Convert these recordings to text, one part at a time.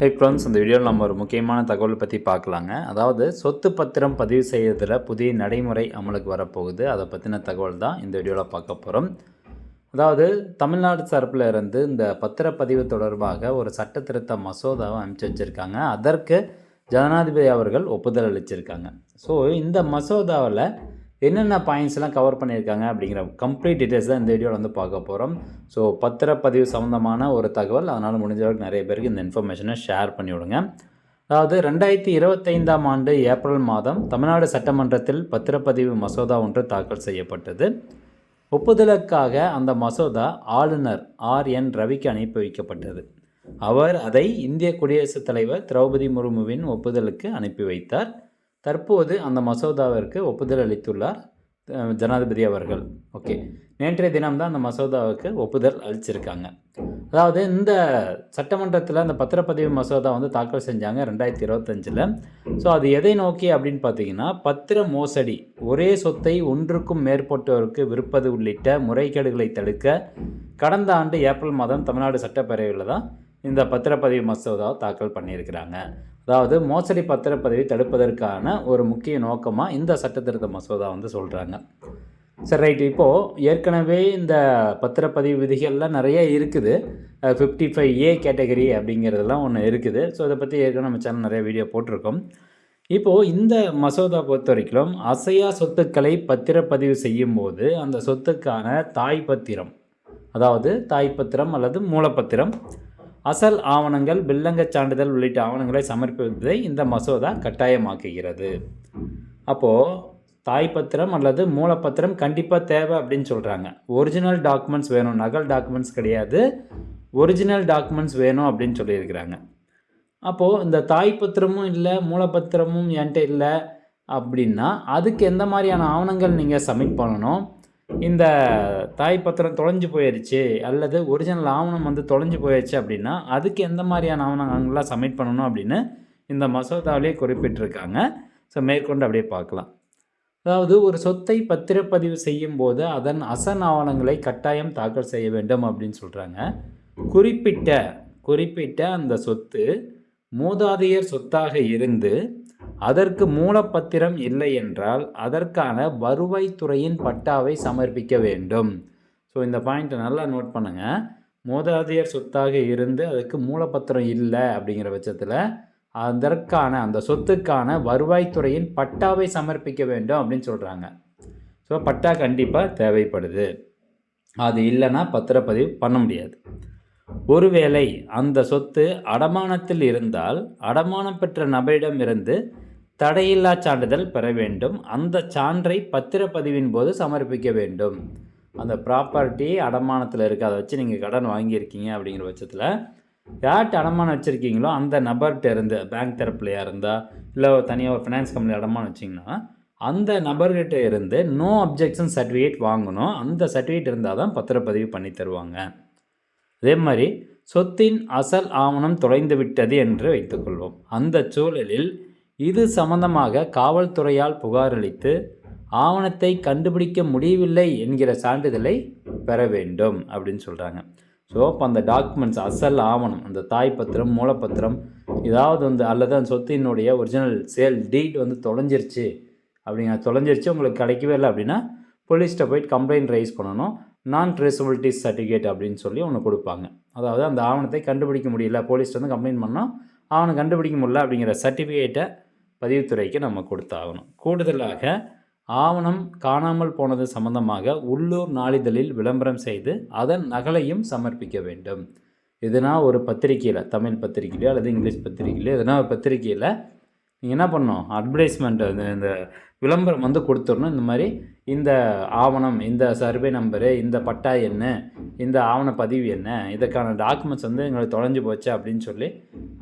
Hey friends இந்த வீடியோவில் நம்ம ஒரு முக்கியமான தகவல் பற்றி பார்க்கலாங்க. அதாவது சொத்து பத்திரம் பதிவு செய்கிறதுல புதிய நடைமுறை அமலுக்கு வரப்போகுது. அதை பற்றின தகவல் தான் இந்த வீடியோவில் பார்க்க போகிறோம் அதாவது தமிழ்நாடு தரப்பில் இருந்து இந்த பத்திரப்பதிவு தொடர்பாக ஒரு சட்ட திருத்த மசோதாவை அனுப்பிச்சு வச்சுருக்காங்க அதற்கு ஜனாதிபதி அவர்கள் ஒப்புதல் அளிச்சிருக்காங்க. ஸோ இந்த மசோதாவில் என்னென்ன பாயிண்ட்ஸ்லாம் கவர் பண்ணியிருக்காங்க அப்படிங்கிற கம்ப்ளீட் டீட்டெயில்ஸ் தான் இந்த வீடியோவில் வந்து பார்க்க போகிறோம் ஸோ பத்திரப்பதிவு சம்மந்தமான ஒரு தகவல். அதனால் முடிஞ்ச அளவுக்கு நிறைய பேருக்கு இந்த இன்ஃபர்மேஷனை ஷேர் பண்ணி விடுங்க. அதாவது ரெண்டாயிரத்தி இருபத்தைந்தாம் ஆண்டு ஏப்ரல் மாதம் தமிழ்நாடு சட்டமன்றத்தில் பத்திரப்பதிவு மசோதா ஒன்று தாக்கல் செய்யப்பட்டது. ஒப்புதலுக்காக அந்த மசோதா ஆளுநர் ஆர் என் ரவிக்கு அனுப்பி வைக்கப்பட்டது. அவர் அதை இந்திய குடியரசுத் தலைவர் திரௌபதி முர்முவின் ஒப்புதலுக்கு அனுப்பி வைத்தார். தற்போது அந்த மசோதாவிற்கு ஒப்புதல் அளித்துள்ளார் ஜனாதிபதி அவர்கள். ஓகே. நேற்றைய தினம்தான் அந்த மசோதாவுக்கு ஒப்புதல் அளிச்சிருக்காங்க. அதாவது இந்த சட்டமன்றத்தில் அந்த பத்திரப்பதிவு மசோதா வந்து தாக்கல் செஞ்சாங்க ரெண்டாயிரத்தி இருபத்தஞ்சில். ஸோ அது எதை நோக்கி அப்படின்னு பார்த்தீங்கன்னா பத்திர மோசடி ஒரே சொத்தை ஒன்றுக்கும் மேற்பட்டோருக்கு விற்பது உள்ளிட்ட முறைகேடுகளை தடுக்க கடந்த ஆண்டு ஏப்ரல் மாதம் தமிழ்நாடு சட்டப்பேரவையில் தான் இந்த பத்திரப்பதிவு மசோதாவை தாக்கல் பண்ணியிருக்கிறாங்க. அதாவது மோசடி பத்திரப்பதிவை தடுப்பதற்கான ஒரு முக்கிய நோக்கமாக இந்த சட்டத்திருத்த மசோதா வந்து சொல்கிறாங்க சரி ரைட் இப்போது ஏற்கனவே இந்த பத்திரப்பதிவு விதிகள்லாம் நிறைய இருக்குது. ஃபிஃப்டி ஃபைவ் ஏ கேட்டகரி அப்படிங்கிறதெல்லாம் ஒன்று இருக்குது. ஸோ இதை பற்றி ஏற்கனவே நம்ம சேனல் நிறைய வீடியோ போட்டிருக்கோம். இப்போது இந்த மசோதா பொறுத்த வரைக்கும் அசையா சொத்துக்களை பத்திரப்பதிவு செய்யும் போது அந்த சொத்துக்கான தாய் பத்திரம் அதாவது தாய் பத்திரம் அல்லது மூலப்பத்திரம் அசல் ஆவணங்கள் பில்லங்கச் சான்றிதழ் உள்ளிட்ட ஆவணங்களை சமர்ப்பிப்பதை இந்த மசோதா கட்டாயமாக்குகிறது. அப்போது தாய் பத்திரம் அல்லது மூலப்பத்திரம் கண்டிப்பாக தேவை அப்படின்னு சொல்கிறாங்க ஒரிஜினல் டாக்குமெண்ட்ஸ் வேணும் நகல் டாக்குமெண்ட்ஸ் கிடையாது. ஒரிஜினல் டாக்குமெண்ட்ஸ் வேணும் அப்படின்னு சொல்லியிருக்கிறாங்க. அப்போது இந்த தாய் பத்திரமும் இல்லை மூலப்பத்திரமும் என்கிட்ட இல்லை அப்படின்னா அதுக்கு எந்த மாதிரியான ஆவணங்கள் நீங்கள் சப்மிட் பண்ணணும்? இந்த தாய் பத்திரம் தொலைஞ்சு போயிடுச்சு அல்லது ஒரிஜினல் ஆவணம் வந்து தொலைஞ்சு போயிடுச்சு அப்படின்னா அதுக்கு எந்த மாதிரியான ஆவணங்கள்லாம் சப்மிட் பண்ணணும் அப்படின்னு இந்த மசோதாவிலே குறிப்பிட்டிருக்காங்க. ஸோ மேற்கொண்டு அப்படியே பார்க்கலாம். அதாவது ஒரு சொத்தை பத்திரப்பதிவு செய்யும் போது அதன் அசன் ஆவணங்களை கட்டாயம் தாக்கல் செய்ய வேண்டும் அப்படின்னு சொல்கிறாங்க குறிப்பிட்ட குறிப்பிட்ட அந்த சொத்து மூதாதையர் சொத்தாக இருந்து அதற்கு மூலப்பத்திரம் இல்லை என்றால் அதற்கான வருவாய்த்துறையின் பட்டாவை சமர்ப்பிக்க வேண்டும். ஸோ இந்த பாயிண்ட்டை நல்லா நோட் பண்ணுங்கள் மூதாதையர் சொத்தாக இருந்து அதுக்கு மூலப்பத்திரம் இல்லை அப்படிங்கிற பட்சத்தில் அதற்கான அந்த சொத்துக்கான வருவாய்த்துறையின் பட்டாவை சமர்ப்பிக்க வேண்டும் அப்படின்னு சொல்கிறாங்க ஸோ பட்டா கண்டிப்பாக தேவைப்படுது. அது இல்லைன்னா பத்திரப்பதிவு பண்ண முடியாது. ஒருவேளை அந்த சொத்து அடமானத்தில் இருந்தால் அடமானம் பெற்ற நபரிடமிருந்து தடையில்லா சான்றிதழ் பெற வேண்டும். அந்த சான்றை பத்திரப்பதிவின் போது சமர்ப்பிக்க வேண்டும். அந்த ப்ராப்பர்ட்டி அடமானத்தில் இருக்குது அதை வச்சு நீங்கள் கடன் வாங்கியிருக்கீங்க அப்படிங்கிற பட்சத்தில் யார்கிட்ட அடமானம் வச்சுருக்கீங்களோ அந்த நபர்கிட்ட இருந்து பேங்க் தரப்புலையாக இருந்தால் இல்லை தனியாக ஒரு ஃபினான்ஸ் கம்பெனி அடமானம் வச்சிங்கன்னா அந்த நபர்கிட்ட இருந்து நோ அப்ஜெக்ஷன் சர்டிஃபிகேட் வாங்கணும். அந்த சர்டிஃபிகேட் இருந்தால் தான் பத்திரப்பதிவு பண்ணி தருவாங்க. அதே மாதிரி சொத்தின் அசல் ஆவணம் தொலைந்து விட்டது என்று வைத்துக்கொள்வோம். அந்த சூழலில் இது சம்பந்தமாக காவல்துறையால் புகாரளித்து ஆவணத்தை கண்டுபிடிக்க முடியவில்லை என்கிற சான்றிதழை பெற வேண்டும் அப்படின்னு சொல்கிறாங்க ஸோ அப்போ அந்த டாக்குமெண்ட்ஸ் அசல் ஆவணம் அந்த தாய் பத்திரம் மூலப்பத்திரம் ஏதாவது வந்து அல்லது அந்த சொத்தினுடைய ஒரிஜினல் சேல் டீட் வந்து தொலைஞ்சிருச்சு அப்படிங்க தொலைஞ்சிருச்சு உங்களுக்கு கிடைக்கவே இல்லை அப்படின்னா போலீஸ்கிட்ட போயிட்டு கம்ப்ளைண்ட் ரைஸ் பண்ணணும். நான் ட்ரேசபிலிட்டி சர்டிஃபிகேட் அப்படின்னு சொல்லி ஒன்று கொடுப்பாங்க. அதாவது அந்த ஆவணத்தை கண்டுபிடிக்க முடியல போலீஸ்ட்டு வந்து கம்ப்ளைண்ட் பண்ணோம் ஆவணம் கண்டுபிடிக்க முடியல அப்படிங்கிற சர்டிஃபிகேட்டை பதிவுத்துறைக்கு நம்ம கொடுத்தாகணும். கூடுதலாக ஆவணம் காணாமல் போனது சம்பந்தமாக உள்ளூர் நாளிதழில் விளம்பரம் செய்து அதன் நகலையும் சமர்ப்பிக்க வேண்டும். எதுனா ஒரு பத்திரிக்கையில் தமிழ் பத்திரிகையிலையோ அல்லது இங்கிலீஷ் பத்திரிகையிலையோ எதுனா ஒரு பத்திரிக்கையில் நீங்கள் என்ன பண்ணணும்? அட்வர்டைஸ்மெண்ட் இந்த விளம்பரம் வந்து கொடுத்துடணும். இந்த மாதிரி இந்த ஆவணம் இந்த சர்வே நம்பரு இந்த பட்டா என்ன இந்த ஆவண பதிவு என்ன இதற்கான டாக்குமெண்ட்ஸ் வந்து எங்களுக்கு தொலைஞ்சு போச்சு அப்படின்னு சொல்லி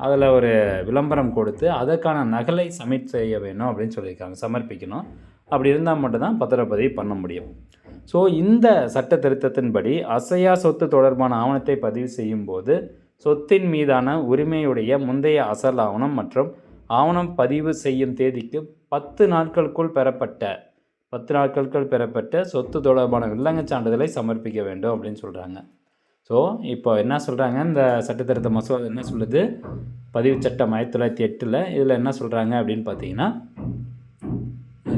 அதில் ஒரு விளம்பரம் கொடுத்து அதற்கான நகலை சப்மிட் செய்ய வேணும் அப்படின்னு சொல்லியிருக்காங்க சமர்ப்பிக்கணும். அப்படி இருந்தால் மட்டும்தான் பத்திரப்பதிவு பண்ண முடியும். ஸோ இந்த சட்ட திருத்தத்தின்படி அசையா சொத்து தொடர்பான ஆவணத்தை பதிவு செய்யும் போது சொத்தின் மீதான உரிமையுடைய முந்தைய அசல் ஆவணம் மற்றும் ஆவணம் பதிவு செய்யும் தேதிக்கு பத்து நாட்களுக்குள் பெறப்பட்ட பத்து நாட்களுக்குள் பெறப்பட்ட சொத்து தொடர்பான வில்லங்க சான்றிதழை சமர்ப்பிக்க வேண்டும் அப்படின்னு சொல்கிறாங்க ஸோ இப்போ என்ன சொல்கிறாங்க இந்த சட்டத்திருத்த மசோதா என்ன சொல்லுது? பதிவு சட்டம் ஆயிரத்தி தொள்ளாயிரத்தி எட்டில் இதில் என்ன சொல்கிறாங்க அப்படின்னு பார்த்தீங்கன்னா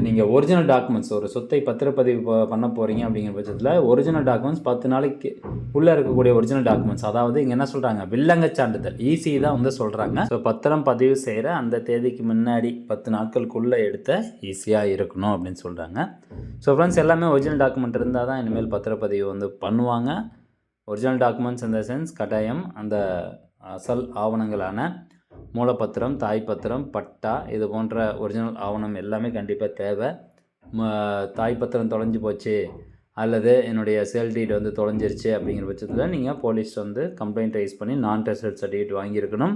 நீங்கள் ஒரிஜினல் டாக்குமெண்ட்ஸ் ஒரு சொத்தை பத்திரப்பதிவு பண்ண போகிறீங்க அப்படிங்கிற பட்சத்தில் ஒரிஜினல் டாக்குமெண்ட்ஸ் பத்து நாளைக்கு உள்ளே இருக்கக்கூடிய ஒரிஜினல் டாக்குமெண்ட்ஸ் அதாவது இங்கே என்ன சொல்கிறாங்க வில்லங்க சான்றிதழ் ஈஸி தான் வந்து சொல்கிறாங்க ஸோ பத்திரம் பதிவு செய்கிற அந்த தேதிக்கு முன்னாடி பத்து நாட்களுக்குள்ளே எடுத்த ஈஸியாக இருக்கணும் அப்படின்னு சொல்கிறாங்க ஸோ ஃப்ரெண்ட்ஸ் எல்லாமே ஒரிஜினல் டாக்குமெண்ட் இருந்தால் தான் இனிமேல் பத்திரப்பதிவு வந்து பண்ணுவாங்க. ஒரிஜினல் டாக்குமெண்ட்ஸ் இந்த சென்ஸ் கட்டாயம் அந்த அசல் ஆவணங்களான மூலப்பத்திரம் தாய்ப்பத்திரம் பட்டா இது போன்ற ஒரிஜினல் ஆவணம் எல்லாமே கண்டிப்பாக தேவை. தாய்ப்பத்திரம் தொலைஞ்சு போச்சு அல்லது என்னுடைய சேல் டீட் வந்து தொலைஞ்சிருச்சு அப்படிங்கிற பட்சத்தில் நீங்கள் போலீஸ் வந்து கம்ப்ளைண்ட் ரைஸ் பண்ணி நான் டெஸ்டட் சர்டிஃபிகேட் வாங்கியிருக்கணும்.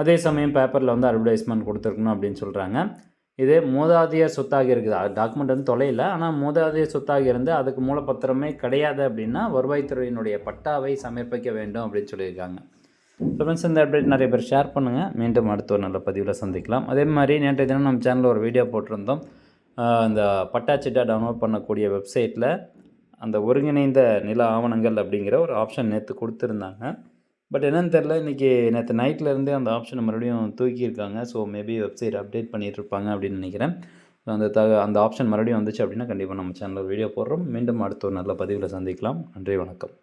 அதே சமயம் பேப்பரில் வந்து அட்வர்டைஸ்மெண்ட் கொடுத்துருக்கணும் அப்படின்னு சொல்கிறாங்க இது மூதாதையர் சொத்தாக இருக்குது. டாக்குமெண்ட் வந்து தொலைல ஆனால் மூதாதையர் சொத்தாக இருந்து அதுக்கு மூலப்பத்திரமே கிடையாது அப்படின்னா வருவாய்த்துறையினுடைய பட்டாவை சமர்ப்பிக்க வேண்டும் அப்படின்னு சொல்லியிருக்காங்க. ஸோ ஃப்ரெண்ட்ஸ் இந்த அப்டேட் நிறைய பேர் ஷேர் பண்ணுங்கள் மீண்டும் அடுத்த ஒரு நல்ல பதிவில் சந்திக்கலாம். அதே மாதிரி நேற்றைய தினம் நம்ம சேனலில் ஒரு வீடியோ போட்டிருந்தோம். அந்த இந்த பட்டாச்சிட்டா டவுன்லோட் பண்ணக்கூடிய வெப்சைட்டில் அந்த ஒருங்கிணைந்த நில ஆவணங்கள் அப்படிங்கிற ஒரு ஆப்ஷன் நேற்று கொடுத்துருந்தாங்க. பட் என்னென்னு தெரில இன்றைக்கி நேற்று நைட்லேருந்தே அந்த ஆப்ஷனை மறுபடியும் தூக்கியிருக்காங்க. ஸோ மேபி வெப்சைட் அப்டேட் பண்ணிட்டு இருப்பாங்க அப்படின்னு நினைக்கிறேன். அந்த த அந்த ஆப்ஷன் மறுபடியும் வந்துச்சு அப்படின்னா கண்டிப்பாக நம்ம சேனலில் வீடியோ போடுறோம். மீண்டும் அடுத்த ஒரு நல்ல பதிவில் சந்திக்கலாம். நன்றி வணக்கம்.